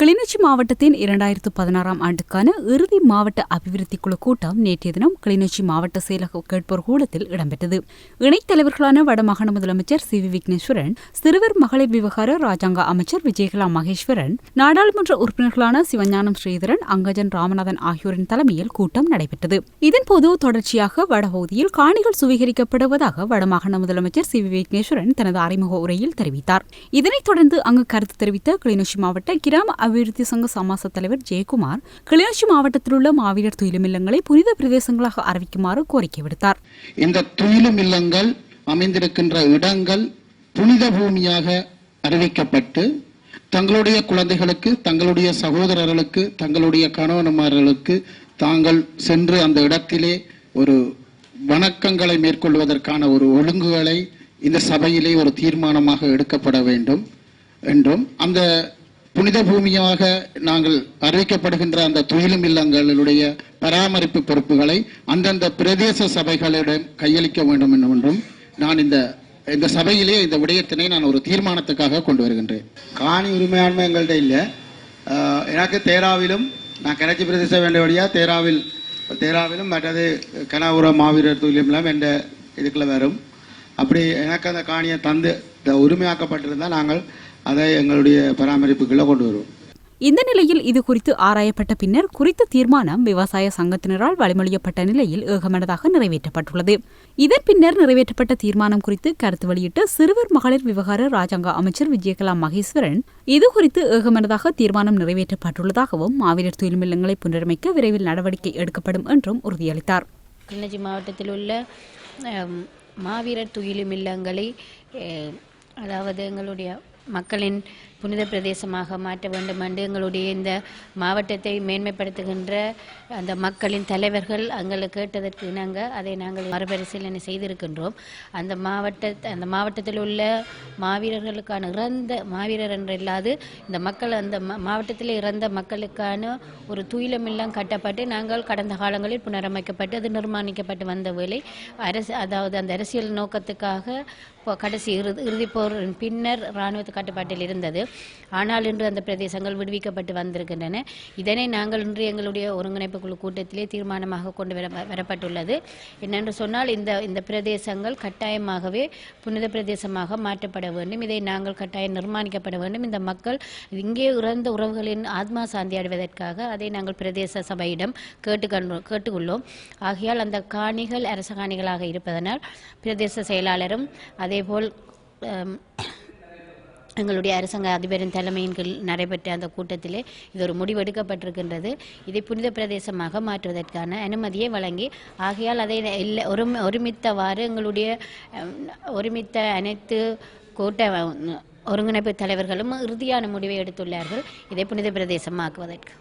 கிளிநொச்சி மாவட்டத்தின் இரண்டாயிரத்து பதினாறாம் ஆண்டுக்கான இறுதி மாவட்ட அபிவிருத்தி குழு கூட்டம் நேற்றைய தினம் கிளிநொச்சி மாவட்ட செயலக கேட்போர் கூடத்தில் இடம்பெற்றது. இணைத் தலைவர்களான வடமாகாண முதலமைச்சர் சி வி விக்னேஸ்வரன் சிறுவர் மகளிர் விவகார ராஜாங்க அமைச்சர் விஜயகலா மகேஸ்வரன் நாடாளுமன்ற உறுப்பினர்களான சிவஞானம் ஸ்ரீதரன் அங்கஜன் ராமநாதன் ஆகியோரின் தலைமையில் கூட்டம் நடைபெற்றது. இதன்போது தொடர்ச்சியாக வடபகுதியில் காணிகள் சுவீகரிக்கப்படுவதாக வடமாகாண முதலமைச்சர் சி வி விக்னேஸ்வரன் தனது அறிமுக உரையில் தெரிவித்தார். இதனைத் தொடர்ந்து அங்கு கருத்து தெரிவித்த கிளிநொச்சி மாவட்ட கிராம அபிவிருத்தி சங்க சமாச தலைவர் ஜெயக்குமார் கிளிநொச்சி மாவட்டத்தில் உள்ள மாவீரர் துயிலும் இல்லங்களை புனித பிரதேசங்களாக அறிவிக்குமாறு கோரிக்கை விடுத்தார். இந்த துயிலும் இல்லங்கள் அமைந்திருக்கின்ற இடங்கள் புனித பூமியாக அறிவிக்கப்பட்டு தங்களுடைய குழந்தைகளுக்கு தங்களுடைய சகோதரர்களுக்கு தங்களுடைய கணவன்மார்களுக்கு தாங்கள் சென்று அந்த இடத்திலே ஒரு வணக்கங்களை மேற்கொள்வதற்கான ஒரு ஒழுங்குகளை இந்த சபையிலே ஒரு தீர்மானமாக எடுக்கப்பட வேண்டும் என்றும் அந்த புனித பூமியாக நாங்கள் அறிவிக்கப்படுகின்ற அந்த துயிலும் இல்லங்களுடைய பராமரிப்பு பொறுப்புகளை அந்தந்த பிரதேச சபைகளிடம் கையளிக்க வேண்டும் என்றும் நான் இந்த இந்த சபையிலே இந்த விடயத்தினை நான் ஒரு தீர்மானத்துக்காக கொண்டு வருகின்றேன். காணி உரிமையாண்மை எங்கள்கிட்ட இல்லை. எனக்கு தேராவிலும் நான் கிணச்சி பிரதேச வேண்டியபடியாக தேராவில் தேராவிலும் மற்றது கனவுரம் மாவீரர் துயிலும்லாம் என்ற இதுக்குள்ள வரும். அப்படி எனக்கு அந்த காணியை தந்து உரிமையாக்கப்பட்டிருந்தால் நாங்கள் அதை எங்களுடைய பராமரிப்புக்குள்ளே கொண்டு வருவோம். இந்த நிலையில் இது குறித்து ஆராயப்பட்ட பின்னர் குறித்த தீர்மானம் விவசாய சங்கத்தினரால் வழிமொழியப்பட்ட நிலையில் ஏகமனதாக நிறைவேற்றப்பட்டுள்ளது. இதன் பின்னர் நிறைவேற்றப்பட்ட தீர்மானம் குறித்து கருத்து வெளியிட்ட சிறுவர் மகளிர் விவகார ராஜாங்க அமைச்சர் விஜயகலா மகேஸ்வரன் இது குறித்து ஏகமனதாக தீர்மானம் நிறைவேற்றப்பட்டுள்ளதாகவும் மாவீரர் துயிலும் இல்லங்களை புனரமைக்க விரைவில் நடவடிக்கை எடுக்கப்படும் என்றும் உறுதியளித்தார். கிளிநொச்சி மாவட்டத்தில் உள்ள மாவீரர் துயிலும் இல்லங்களை அஹ், அதாவது எங்களுடைய மக்களின் புனித பிரதேசமாக மாற்ற வேண்டும் என்று எங்களுடைய இந்த மாவட்டத்தை மேன்மைப்படுத்துகின்ற அந்த மக்களின் தலைவர்கள் அங்களை கேட்டதற்கு இணங்க அதை நாங்கள் மறுபரிசீலனை செய்திருக்கின்றோம். அந்த மாவட்ட அந்த மாவட்டத்தில் உள்ள மாவீரர்களுக்கான இறந்த மாவீரர் என்று இல்லாது இந்த மக்கள் அந்த மாவட்டத்தில் இறந்த மக்களுக்கான ஒரு துயிலமில்லம் கட்டப்பட்டு நாங்கள் கடந்த காலங்களில் புனரமைக்கப்பட்டு அது நிர்மாணிக்கப்பட்டு வந்த வேலை அரசு அதாவது அந்த அரசியல் நோக்கத்துக்காக கடைசி இறுதி இறுதிப்போரின் பின்னர் இராணுவத்துக்கு கட்டுப்பாட்டில் இருந்தது. ஆனால் இன்று அந்த பிரதேசங்கள் விடுவிக்கப்பட்டு வந்திருக்கின்றன. இதனை நாங்கள் இன்று எங்களுடைய ஒருங்கிணைப்பு குழு கூட்டத்திலே தீர்மானமாக கொண்டு வர வரப்பட்டுள்ளது. என்னென்று சொன்னால் இந்த இந்த பிரதேசங்கள் கட்டாயமாகவே புனித பிரதேசமாக மாற்றப்பட வேண்டும். இதை நாங்கள் கட்டாயம் நிர்மாணிக்கப்பட வேண்டும். இந்த மக்கள் இங்கே இறந்த உறவுகளின் ஆத்மா சாந்தி அடைவதற்காக அதை நாங்கள் பிரதேச சபையிடம் கேட்டு கேட்டுக்கொள்ளோம். ஆகையால் அந்த காணிகள் அரச காணிகளாக இருப்பதனால் பிரதேச செயலாளரும் அதேபோல் அம், எங்களுடைய அரசாங்க அதிபரின் தலைமையின் கீழ் நடைபெற்ற அந்த கூட்டத்திலே இது ஒரு முடிவெடுக்கப்பட்டிருக்கின்றது. இதை புனித பிரதேசமாக மாற்றுவதற்கான அனுமதியை வழங்கி ஆகையால் அதை இல்லை ஒரு ஒருமித்தவாறு எங்களுடைய ஒருமித்த அனைத்து கூட்ட ஒருங்கிணைப்பு தலைவர்களும் இறுதியான முடிவை எடுத்துள்ளார்கள். இதை புனித பிரதேசமாக்குவதற்கு